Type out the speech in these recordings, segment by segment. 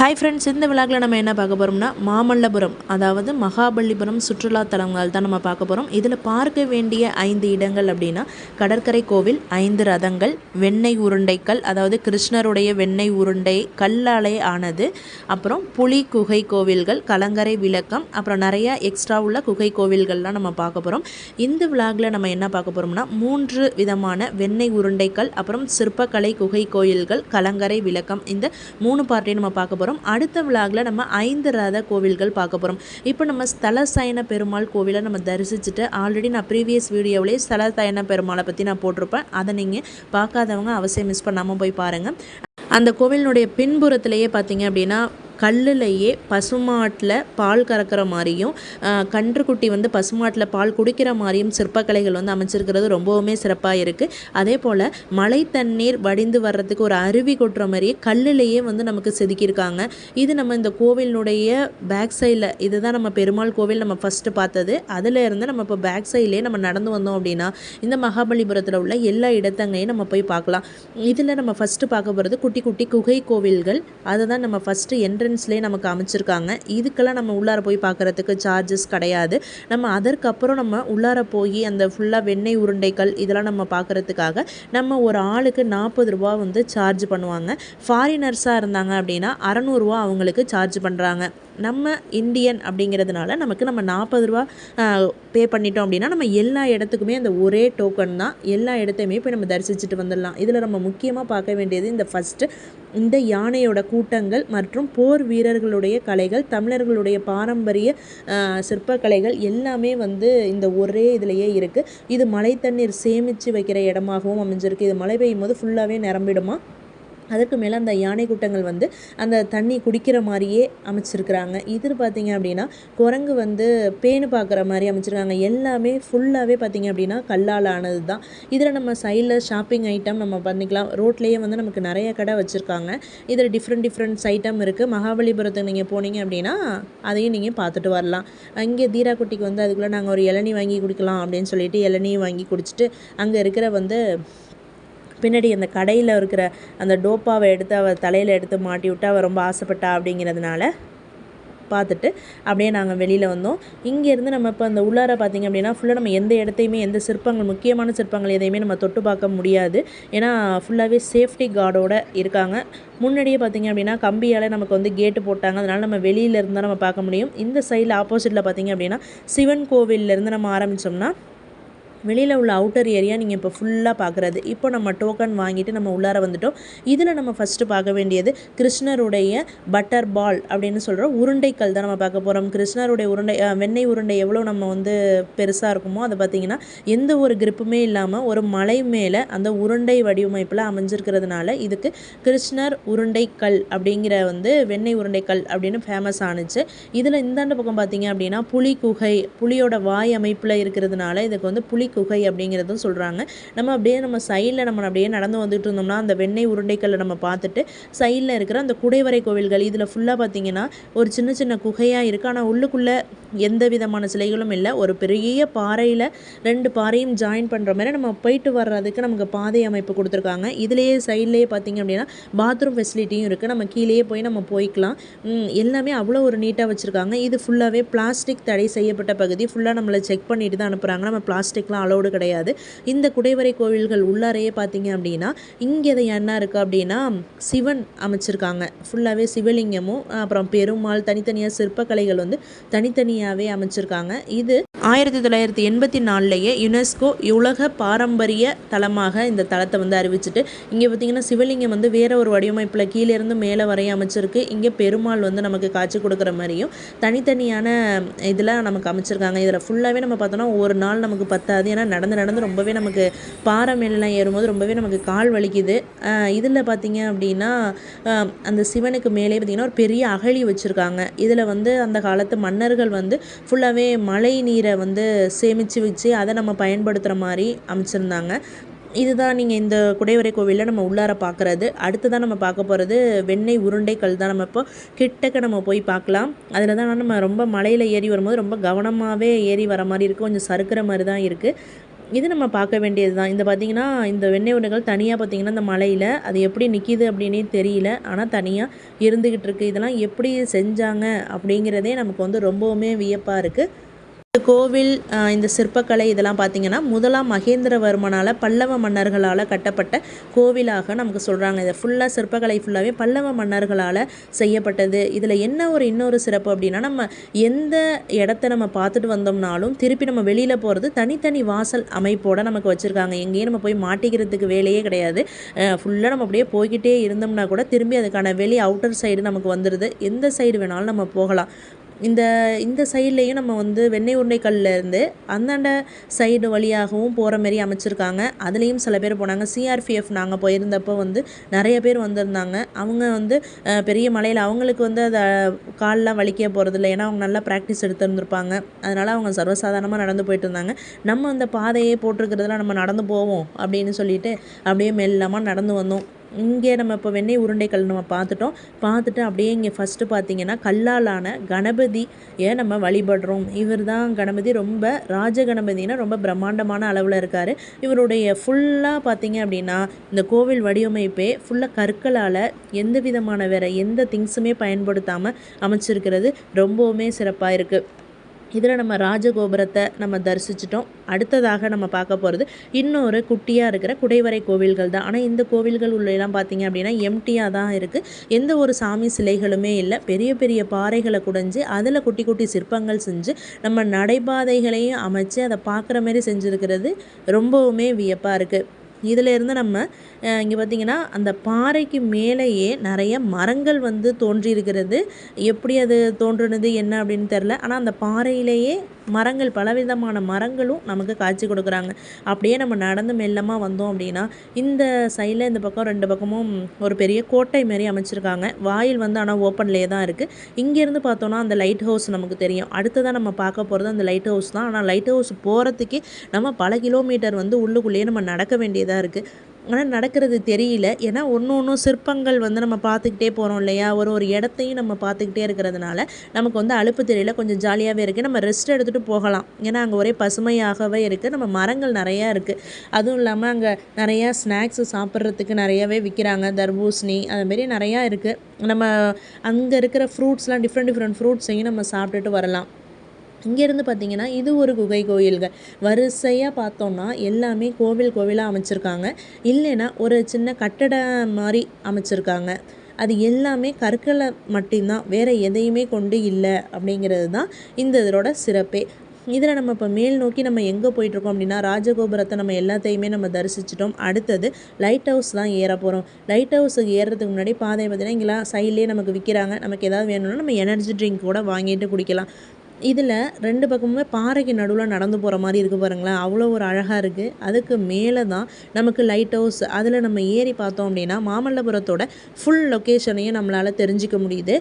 Hi friends இந்த விழாக்கில் நம்ம என்ன பார்க்க போகிறோம்னா மாமல்லபுரம் அதாவது மகாபலிபுரம் சுற்றுலா தலங்கள் தான் நம்ம பார்க்க போகிறோம் இதில் பார்க்க வேண்டிய ஐந்து இடங்கள் அப்படின்னா கடற்கரை கோவில் ஐந்து ரதங்கள் வெண்ணெய் உருண்டைக்கல் அதாவது கிருஷ்ணருடைய வெண்ணெய் உருண்டை கல்லாலே ஆனது அப்புறம் புலி குகை கோவில்கள் கலங்கரை விளக்கம் அப்புறம் நிறையா எக்ஸ்ட்ரா உள்ள குகை கோவில்கள்லாம் நம்ம பார்க்க போகிறோம் இந்த விழாக்கில் நம்ம என்ன பார்க்க போகிறோம்னா மூன்று விதமான வெண்ணெய் உருண்டைக்கல் அப்புறம் சிற்பக்கலை குகை கோயில்கள் கலங்கரை விளக்கம் இந்த மூணு பார்ட்டையும் நம்ம பார்க்க போகிறோம் அடுத்த விழாவில் நம்ம ஐந்து ரத கோவில்கள் பார்க்க போகிறோம் இப்போ நம்ம ஸ்தல சயன பெருமாள் கோவிலை நம்ம தரிசிச்சுட்டு ஆல்ரெடி நான் ப்ரீவியஸ் வீடியோவிலே ஸ்தல சயன பெருமாளை பற்றி நான் போட்டிருப்பேன். அதை நீங்கள் பார்க்காதவங்க அவசியம் மிஸ் பண்ணாமல் போய் பாருங்கள் அந்த கோவிலினுடைய பின்புறத்திலேயே பார்த்தீங்க அப்படின்னா கல்லுலையே பசுமாட்டில் பால் கறக்கிற மாதிரியும் கன்றுக்குட்டி வந்து பசுமாட்டில் பால் குடிக்கிற மாதிரியும் சிற்பக்கலைகள் வந்து அமைச்சிருக்கிறது ரொம்பவுமே சிறப்பாக இருக்குது அதே போல் மழை தண்ணீர் வடிந்து வர்றதுக்கு ஒரு அருவி கொட்டுற மாதிரியே கல்லுலையே வந்து நமக்கு செதுக்கியிருக்காங்க. இது நம்ம இந்த கோவிலினுடைய பேக் சைடில் இதுதான் நம்ம பெருமாள் கோவில் நம்ம ஃபஸ்ட்டு பார்த்தது. அதில் இருந்து நம்ம இப்போ பேக் சைட்லேயே நம்ம நடந்து வந்தோம் அப்படின்னா இந்த மகாபலிபுரத்தில் உள்ள எல்லா இடத்தங்களையும் நம்ம போய் பார்க்கலாம். இதில் நம்ம ஃபஸ்ட்டு பார்க்க போகிறது குட்டி குட்டி குகை கோவில்கள். அதை தான் நம்ம ஃபஸ்ட்டு என்ட்ரன்ஸ்லேயே நமக்கு அமைச்சிருக்காங்க. இதுக்கெல்லாம் நம்ம உள்ளார போய் பார்க்குறதுக்கு சார்ஜஸ் கிடையாது. நம்ம அதற்கப்புறம் நம்ம உள்ளார போய் அந்த ஃபுல்லாக வெண்ணெய் உருண்டைகள் இதெல்லாம் நம்ம பார்க்குறதுக்காக நம்ம ஒரு ஆளுக்கு நாற்பது ரூபா வந்து சார்ஜ் பண்ணுவாங்க. ஃபாரினர்ஸாக இருந்தாங்க அப்படின்னா அறநூறுவா அவங்களுக்கு சார்ஜ் பண்ணுறாங்க நம்ம இந்தியன் அப்படிங்கிறதுனால நமக்கு நம்ம நாற்பது ரூபா பே பண்ணிட்டோம் அப்படின்னா நம்ம எல்லா இடத்துக்குமே அந்த ஒரே டோக்கன் தான். எல்லா இடத்தையுமே போய் நம்ம தரிசிச்சுட்டு வந்துடலாம். இதில் நம்ம முக்கியமாக பார்க்க வேண்டியது இந்த ஃபஸ்ட்டு இந்த யானையோட கூட்டங்கள் மற்றும் போர் வீரர்களுடைய கலைகள் தமிழர்களுடைய பாரம்பரிய சிற்பக்கலைகள் எல்லாமே வந்து இந்த ஒரே இதுலேயே இருக்குது இது மழை தண்ணீர் சேமித்து வைக்கிற இடமாகவும் அமைஞ்சிருக்கு. இது மழை பெய்யும் போது ஃபுல்லாகவே நிரம்பிடுமா? அதுக்கு மேலே அந்த யானை கூட்டங்கள் வந்து அந்த தண்ணி குடிக்கிற மாதிரியே அமைச்சிருக்கிறாங்க. இது பார்த்தீங்க அப்படின்னா குரங்கு வந்து பேணு பார்க்குற மாதிரி அமைச்சிருக்காங்க. எல்லாமே ஃபுல்லாகவே பார்த்தீங்க அப்படின்னா கல்லால் ஆனது தான் இதில் நம்ம சைடில் ஷாப்பிங் ஐட்டம் நம்ம பண்ணிக்கலாம். ரோட்லேயே வந்து நமக்கு நிறைய கடை வச்சுருக்காங்க. இதில் டிஃப்ரெண்ட் டிஃப்ரெண்ட்ஸ் ஐட்டம் இருக்குது மகாபலிபுரத்துக்கு நீங்கள் போனீங்க அப்படின்னா அதையும் நீங்கள் பார்த்துட்டு வரலாம். அங்கே தீராக்குட்டிக்கு வந்து அதுக்குள்ளே நாங்கள் ஒரு இளநீ வாங்கி குடிக்கலாம் அப்படின்னு சொல்லிட்டு இளநியும் வாங்கி குடிச்சிட்டு அங்கே இருக்கிற வந்து பின்னாடி அந்த கடையில் இருக்கிற அந்த டோப்பாவை எடுத்து அவள் தலையில் எடுத்து மாட்டி விட்டு அவள் ரொம்ப ஆசைப்பட்டா அப்படிங்கிறதுனால பார்த்துட்டு அப்படியே நாங்கள் வெளியில் வந்தோம். இங்கேருந்து நம்ம இப்போ அந்த உள்ளார பார்த்திங்க அப்படின்னா ஃபுல்லாக நம்ம எந்த இடத்தையுமே எந்த சிற்பங்கள் முக்கியமான சிற்பங்கள் எதையுமே நம்ம தொட்டு பார்க்க முடியாது. ஏன்னா ஃபுல்லாகவே சேஃப்டி கார்டோட இருக்காங்க. முன்னாடியே பார்த்திங்க அப்படின்னா கம்பியால் நமக்கு வந்து கேட்டு போட்டாங்க. அதனால் நம்ம வெளியில் இருந்தால் நம்ம பார்க்க முடியும். இந்த சைடில் ஆப்போசிட்டில் பார்த்திங்க அப்படின்னா சிவன் கோவிலேருந்து நம்ம ஆரம்பித்தோம்னா வெளியில் உள்ள அவுட்டர் ஏரியா நீங்கள் இப்போ ஃபுல்லாக பார்க்குறது இப்போ நம்ம டோக்கன் வாங்கிட்டு நம்ம உள்ளார வந்துட்டோம். இதில் நம்ம ஃபஸ்ட்டு பார்க்க வேண்டியது கிருஷ்ணருடைய பட்டர் பால் அப்படின்னு சொல்கிறோம் உருண்டைக்கல் தான் நம்ம பார்க்க போகிறோம் கிருஷ்ணருடைய உருண்டை வெண்ணெய் உருண்டை எவ்வளோ நம்ம வந்து பெருசாக இருக்குமோ அதை பார்த்திங்கன்னா எந்த ஒரு கிரிப்புமே இல்லாமல் ஒரு மலை மேலே அந்த உருண்டை வடிவமைப்பில் அமைஞ்சிருக்கிறதுனால இதுக்கு கிருஷ்ணர் உருண்டைக்கல் அப்படிங்கிற வந்து வெண்ணெய் உருண்டைக்கல் அப்படின்னு ஃபேமஸ் ஆணுச்சு இதில் இந்தாண்டு பக்கம் பார்த்தீங்க அப்படின்னா புலி குகை புலியோட வாய் அமைப்பில் இருக்கிறதுனால இதுக்கு வந்து புலி குகை அப்படிங்கிறதும் சொல்கிறாங்க நம்ம அப்படியே நம்ம சைடில் நம்ம அப்படியே நடந்து வந்துட்டு இருந்தோம்னா அந்த வெண்ணெய் உருண்டைக்கல்லை நம்ம பார்த்துட்டு சைடில் இருக்கிற அந்த குடைவரை கோவில்கள் இதில் ஃபுல்லாக பார்த்தீங்கன்னா ஒரு சின்ன சின்ன குகையாக இருக்குது ஆனால் உள்ளுக்குள்ளே எந்த விதமான சிலைகளும் இல்லை. ஒரு பெரிய பாறையில் ரெண்டு பாறையும் ஜாயின் பண்ணுற மாதிரி நம்ம போயிட்டு வர்றதுக்கு நமக்கு பாதை அமைப்பு கொடுத்துருக்காங்க. இதுலேயே சைட்லேயே பார்த்தீங்க அப்படின்னா பாத்ரூம் ஃபெசிலிட்டியும் இருக்குது நம்ம கீழேயே போய் நம்ம போய்க்கலாம். எல்லாமே அவ்வளோ ஒரு நீட்டாக வச்சுருக்காங்க. இது ஃபுல்லாகவே பிளாஸ்டிக் தடை செய்யப்பட்ட பகுதி. ஃபுல்லாக நம்மளை செக் பண்ணிட்டு தான் அனுப்புகிறாங்க நம்ம பிளாஸ்டிக்லாம் அலோடு கிடையாது. இந்த குடைவரை கோவில்கள் உள்ளாரையே பார்த்தீங்க அப்படின்னா இங்கே இது என்ன இருக்குது அப்படின்னா சிவன் அமைச்சிருக்காங்க. ஃபுல்லாகவே சிவலிங்கமும் அப்புறம் பெருமாள் தனித்தனியாக சிற்பக்கலைகள் வந்து தனித்தனியாகவே அமைச்சிருக்காங்க. இது ஆயிரத்தி தொள்ளாயிரத்தி எண்பத்தி நாலுலேயே யுனெஸ்கோ உலக பாரம்பரிய தலமாக இந்த தலத்தை வந்து அறிவிச்சிட்டு இங்கே பார்த்தீங்கன்னா சிவலிங்கம் வந்து வேற ஒரு வடிவமைப்பில் கீழே இருந்து மேலே வரைய அமைச்சிருக்கு. இங்கே பெருமாள் வந்து நமக்கு காட்சி கொடுக்குற மாதிரியும் தனித்தனியான இதில் நமக்கு அமைச்சிருக்காங்க. இதில் ஃபுல்லாகவே நம்ம பார்த்தோன்னா ஒரு நாள் நமக்கு பத்தாது ஏன்னா நடந்து நடந்து ரொம்பவே நமக்கு பாறை மேலெலாம் ஏறும்போது ரொம்பவே நமக்கு கால் வலிக்குது. இதில் பார்த்திங்க அப்படின்னா அந்த சிவனுக்கு மேலே பார்த்தீங்கன்னா ஒரு பெரிய அகழி வச்சுருக்காங்க. இதில் வந்து அந்த காலத்து மன்னர்கள் வந்து ஃபுல்லாகவே மழை நீரை வந்து சேமித்து வச்சு அதை நம்ம பயன்படுத்துகிற மாதிரி அமைச்சிருந்தாங்க. இதுதான் நீங்கள் இந்த குடைவரை கோவிலில் நம்ம உள்ளார பார்க்குறது அடுத்ததான் நம்ம பார்க்க போகிறது வெண்ணெய் உருண்டைக்கல் தான். நம்ம இப்போ கிட்டக்க நம்ம போய் பார்க்கலாம். அதில் தான் நம்ம ரொம்ப மலையில் ஏறி வரும்போது ரொம்ப கவனமாகவே ஏறி வர மாதிரி இருக்குது கொஞ்சம் சறுக்கிற மாதிரி தான் இருக்குது இது நம்ம பார்க்க வேண்டியது தான். இந்த பார்த்திங்கன்னா இந்த வெண்ணெய் உருண்டைகள் தனியாக பார்த்திங்கன்னா இந்த மலையில் அது எப்படி நிற்கிது அப்படின்னே தெரியல. ஆனால் தனியாக இருந்துக்கிட்டு இருக்குது இதெல்லாம் எப்படி செஞ்சாங்க அப்படிங்கிறதே நமக்கு வந்து ரொம்பவுமே வியப்பாக இருக்குது இந்த கோவில் இந்த சிற்பக்கலை இதெல்லாம் பார்த்திங்கன்னா முதலாம் மகேந்திரவர்மனால் பல்லவ மன்னர்களால் கட்டப்பட்ட கோவிலாக நமக்கு சொல்கிறாங்க இதை ஃபுல்லாக சிற்பக்கலை ஃபுல்லாகவே பல்லவ மன்னர்களால் செய்யப்பட்டது. இதில் என்ன ஒரு இன்னொரு சிறப்பு அப்படின்னா நம்ம எந்த இடத்த நம்ம பார்த்துட்டு வந்தோம்னாலும் திருப்பி நம்ம வெளியில் போகிறது தனித்தனி வாசல் அமைப்போடு நமக்கு வச்சுருக்காங்க. எங்கேயும் நம்ம போய் மாட்டிக்கிறதுக்கு வேலையே கிடையாது. ஃபுல்லாக நம்ம அப்படியே போய்கிட்டே இருந்தோம்னா கூட திரும்பி அதுக்கான வெளி அவுட்டர் சைடு நமக்கு வந்துடுது எந்த சைடு வேணாலும் நம்ம போகலாம். இந்த இந்த சைட்லேயும் நம்ம வந்து வெண்ணெய் உருண்டைக்கல்லேருந்து அந்தாண்ட சைடு வழியாகவும் போகிற மாரி அமைச்சிருக்காங்க. அதுலேயும் சில பேர் போனாங்க. சிஆர்பிஎஃப் நாங்கள் போயிருந்தப்போ வந்து நிறைய பேர் வந்திருந்தாங்க. அவங்க வந்து பெரிய மலையில் அவங்களுக்கு வந்து அதை கால்லாம் வலிக்க போகிறதில்ல ஏன்னா அவங்க நல்லா ப்ராக்டிஸ் எடுத்துருந்துருப்பாங்க. அதனால் அவங்க சர்வசாதாரணமாக நடந்து போயிட்டு இருந்தாங்க நம்ம அந்த பாதையே போட்டிருக்கிறதுல நம்ம நடந்து போவோம் அப்படின்னு சொல்லிட்டு அப்படியே மெல்லமாக நடந்து வந்தோம். இங்கே நம்ம இப்போ வெண்ணெய் உருண்டைகள் நம்ம பார்த்துட்டோம். பார்த்துட்டு அப்படியே இங்கே ஃபஸ்ட்டு பார்த்தீங்கன்னா கல்லாலான கணபதியை நம்ம வழிபடுறோம். இவர் தான் கணபதி. ரொம்ப ராஜ கணபதினா ரொம்ப பிரம்மாண்டமான அளவில் இருக்கார். இவருடைய ஃபுல்லாக பார்த்தீங்க அப்படின்னா இந்த கோவில் வடிவமைப்பே ஃபுல்லாக கற்களால் எந்த விதமான வேறு எந்த திங்ஸுமே பயன்படுத்தாமல் அமைச்சிருக்கிறது. ரொம்பவுமே சிறப்பாக இருக்குது இதில் நம்ம ராஜகோபுரத்தை நம்ம தரிசிச்சிட்டோம். அடுத்ததாக நம்ம பார்க்க போகிறது இன்னொரு குட்டியாக இருக்கிற குடைவரை கோவில்கள் தான். ஆனால் இந்த கோவில்கள் உள்ளெல்லாம் பார்த்தீங்க அப்படின்னா எம்டியாக தான் இருக்குது எந்த ஒரு சாமி சிலைகளுமே இல்லை. பெரிய பெரிய பாறைகளை குடைஞ்சு அதில் குட்டி குட்டி சிற்பங்கள் செஞ்சு நம்ம நடைபாதைகளையும் அமைச்சு அதை பார்க்குற மாதிரி செஞ்சுருக்கிறது ரொம்பவுமே வியப்பாக இருக்குது இதிலேருந்து நம்ம இங்கே பார்த்திங்கன்னா அந்த பாறைக்கு மேலேயே நிறைய மரங்கள் வந்து தோன்றியிருக்கிறது. எப்படி அது தோன்றுனது என்ன அப்படின்னு தெரில ஆனால் அந்த பாறையிலேயே மரங்கள் பலவிதமான மரங்களும் நமக்கு காட்சி கொடுக்குறாங்க. அப்படியே நம்ம நடந்து மெல்லமாக வந்தோம் அப்படின்னா இந்த சைடில் இந்த பக்கம் ரெண்டு பக்கமும் ஒரு பெரிய கோட்டை மாரி அமைச்சிருக்காங்க. வாயில் வந்து ஆனால் ஓப்பன்லேயே தான் இருக்குது இங்கேருந்து பார்த்தோன்னா அந்த லைட் ஹவுஸ் நமக்கு தெரியும். அடுத்ததாக நம்ம பார்க்க போகிறது அந்த லைட் ஹவுஸ் தான். ஆனால் லைட் ஹவுஸ் போகிறதுக்கே நம்ம பல கிலோமீட்டர் வந்து உள்ளுக்குள்ளேயே நம்ம நடக்க வேண்டியது வேண்டியதாக இருக்குது. ஆனால் நடக்கிறது தெரியல. ஏன்னா ஒன்று ஒன்றும் சிற்பங்கள் வந்து நம்ம பார்த்துக்கிட்டே போகிறோம் இல்லையா? ஒரு ஒரு இடத்தையும் நம்ம பார்த்துக்கிட்டே இருக்கிறதுனால நமக்கு வந்து அலுப்பு தெரியல. கொஞ்சம் ஜாலியாகவே இருக்குது. நம்ம ரெஸ்ட் எடுத்துகிட்டு போகலாம். ஏன்னா அங்கே ஒரே பசுமையாகவே இருக்குது. நம்ம மரங்கள் நிறையா இருக்குது. அதுவும் இல்லாமல் அங்கே நிறையா ஸ்நாக்ஸு சாப்பிட்றதுக்கு நிறையாவே விற்கிறாங்க. தர்பூசணி அதுமாரி நிறையா இருக்குது. நம்ம அங்கே இருக்கிற ஃப்ரூட்ஸ்லாம் டிஃப்ரெண்ட் டிஃப்ரெண்ட் ஃப்ரூட்ஸையும் நம்ம சாப்பிட்டுட்டு வரலாம். இங்கேருந்து பார்த்தீங்கன்னா இது ஒரு குகை கோயில்கள். வரிசையாக பார்த்தோம்னா எல்லாமே கோவில் கோவிலாக அமைச்சிருக்காங்க. இல்லைன்னா ஒரு சின்ன கட்டடம் மாதிரி அமைச்சிருக்காங்க. அது எல்லாமே கற்களை மட்டும்தான் வேறு எதையுமே கொண்டு இல்லை அப்படிங்கிறது தான் இந்த இதோட சிறப்பே. இதில் நம்ம இப்போ மேல் நோக்கி நம்ம எங்கே போயிட்டுருக்கோம் அப்படின்னா ராஜகோபுரத்தை நம்ம எல்லாத்தையுமே நம்ம தரிசிச்சிட்டோம். அடுத்தது லைட் ஹவுஸ் தான் ஏற போகிறோம் லைட் ஹவுஸுக்கு ஏறுறதுக்கு முன்னாடி பாதை பார்த்தீங்கன்னா இங்கெல்லாம் சைட்லேயே நமக்கு விற்கிறாங்க நமக்கு எதாவது வேணும்னா நம்ம எனர்ஜி ட்ரிங்க் கூட வாங்கிட்டு குடிக்கலாம். இதில் ரெண்டு பக்கமுமே பாறைக்கு நடுவில் நடந்து போகிற மாதிரி இருக்குது பாருங்களேன். அவ்வளோ ஒரு அழகாக இருக்குது அதுக்கு மேலே தான் நமக்கு லைட் ஹவுஸ் அதில் நம்ம ஏறி பார்த்தோம் அப்படின்னா மாமல்லபுரத்தோட ஃபுல் லொக்கேஷனையும் நம்மளால் தெரிஞ்சிக்க முடியுது.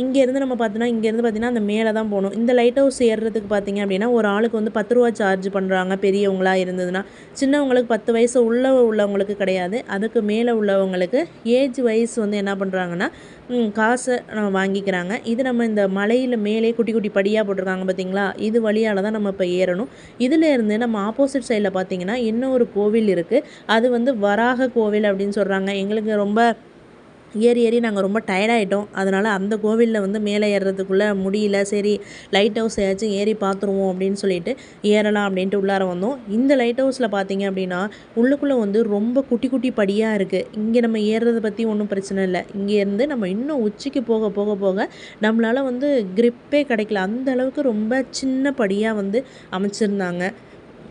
இங்கேருந்து நம்ம பார்த்தோன்னா இங்கேருந்து பார்த்தீங்கன்னா அந்த மேலே தான் போகணும். இந்த லைட் ஹவுஸ் ஏறுறதுக்கு பார்த்தீங்க அப்படின்னா ஒரு ஆளுக்கு வந்து பத்து ரூபா சார்ஜ் பண்ணுறாங்க பெரியவங்களா இருந்ததுன்னா. சின்னவங்களுக்கு பத்து வயசு உள்ள உள்ளவங்களுக்கு கிடையாது. அதுக்கு மேலே உள்ளவங்களுக்கு ஏஜ் வயசு வந்து என்ன பண்ணுறாங்கன்னா காசை நம்ம வாங்கிக்கிறாங்க. இது நம்ம இந்த மலையில் மேலே குட்டி குட்டி படியாக போட்டிருக்காங்க பார்த்தீங்களா? இது வழியால் தான் நம்ம இப்போ ஏறணும். இதில் இருந்து நம்ம ஆப்போசிட் சைடில் பார்த்தீங்கன்னா இன்னொரு கோவில் இருக்குது அது வந்து வராக கோவில் அப்படின்னு சொல்கிறாங்க எங்களுக்கு ரொம்ப ஏறி ஏறி நாங்கள் ரொம்ப டயர்டாயிட்டோம். அதனால் அந்த கோவிலில் வந்து மேலே ஏறுறதுக்குள்ளே முடியல. சரி லைட் ஹவுஸ் ஏதாச்சும் ஏறி பார்த்துருவோம் அப்படின்னு சொல்லிட்டு ஏறலாம் அப்படின்ட்டு உள்ளார வந்தோம். இந்த லைட் ஹவுஸில் பார்த்தீங்க அப்படின்னா உள்ளுக்குள்ளே வந்து ரொம்ப குட்டி குட்டி படியாக இருக்குது இங்கே நம்ம ஏறுறதை பற்றி ஒன்றும் பிரச்சனை இல்லை. இங்கேருந்து நம்ம இன்னும் உச்சிக்கு போக போக போக நம்மளால் வந்து கிரிப்பே கிடைக்கல. அந்த அளவுக்கு ரொம்ப சின்ன படியாக வந்து அமைச்சிருந்தாங்க.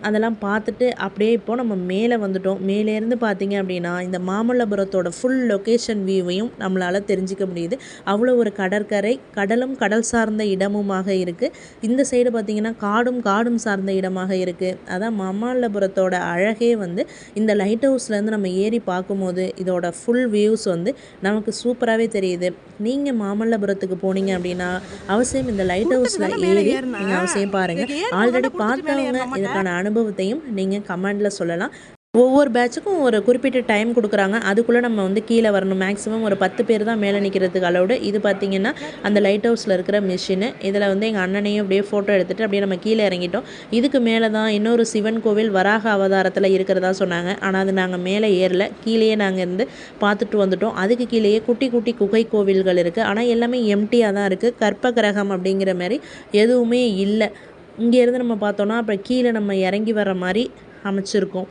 அதெல்லாம் பார்த்துட்டு அப்படியே இப்போ நம்ம மேலே வந்துட்டோம். மேலேருந்து பார்த்தீங்க அப்படின்னா இந்த மாமல்லபுரத்தோட ஃபுல் லொக்கேஷன் வியூவையும் நம்மளால் தெரிஞ்சிக்க முடியுது. அவ்வளோ ஒரு கடற்கரை கடலும் கடல் சார்ந்த இடமுமாக இருக்குது இந்த சைடு பார்த்தீங்கன்னா காடும் காடும் சார்ந்த இடமாக இருக்குது அதான் மாமல்லபுரத்தோட அழகே வந்து இந்த லைட் ஹவுஸ்லேருந்து நம்ம ஏறி பார்க்கும்போது இதோட ஃபுல் வியூஸ் வந்து நமக்கு சூப்பராகவே தெரியுது. நீங்கள் மாமல்லபுரத்துக்கு போனீங்க அப்படின்னா அவசியம் இந்த லைட் ஹவுஸில் ஏறி நீங்கள் அவசியம் பாருங்கள் ஆல்ரெடி பார்த்தவங்க இதுக்கான அனுபவத்தையும் நீங்கள் கமெண்டில் சொல்லலாம். ஒவ்வொரு பேட்சுக்கும் ஒரு குறிப்பிட்ட டைம் கொடுக்குறாங்க. அதுக்குள்ளே நம்ம வந்து கீழே வரணும். மேக்ஸிமம் ஒரு பத்து பேர் தான் மேலே நிற்கிறதுக்கு அலௌடு இது பார்த்திங்கன்னா அந்த லைட் ஹவுஸில் இருக்கிற மிஷினு இதில் வந்து எங்கள் அண்ணனையும் அப்படியே ஃபோட்டோ எடுத்துகிட்டு அப்படியே நம்ம கீழே இறங்கிட்டோம். இதுக்கு மேலே தான் இன்னொரு சிவன் கோவில் வராக அவதாரத்தில் இருக்கிறதா சொன்னாங்க. ஆனால் அது நாங்கள் மேலே ஏறல. கீழேயே நாங்கள் இருந்து பார்த்துட்டு வந்துட்டோம். அதுக்கு கீழேயே குட்டி குட்டி குகை கோவில்கள் இருக்குது ஆனால் எல்லாமே எம்டியாக தான் இருக்குது கற்ப கிரகம் அப்படிங்கிற மாதிரி எதுவுமே இல்லை. இங்கேருந்து நம்ம பார்த்தோன்னா அப்புறம் கீழே நம்ம இறங்கி வர மாதிரி அமைச்சிருக்கோம்.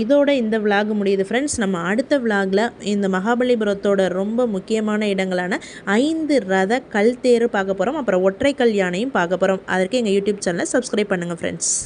இதோட இந்த விலாக் முடியுது. ஃப்ரெண்ட்ஸ் நம்ம அடுத்த விலாகில் இந்த மகாபலிபுரத்தோட ரொம்ப முக்கியமான இடங்களான ஐந்து ரத கல் தேர் பார்க்க போகிறோம் அப்புறம் ஒற்றைக்கல் யானையும் பார்க்க போகிறோம் அதற்கு எங்கள் யூடியூப் சேனலை சப்ஸ்கிரைப் பண்ணுங்கள் ஃப்ரெண்ட்ஸ்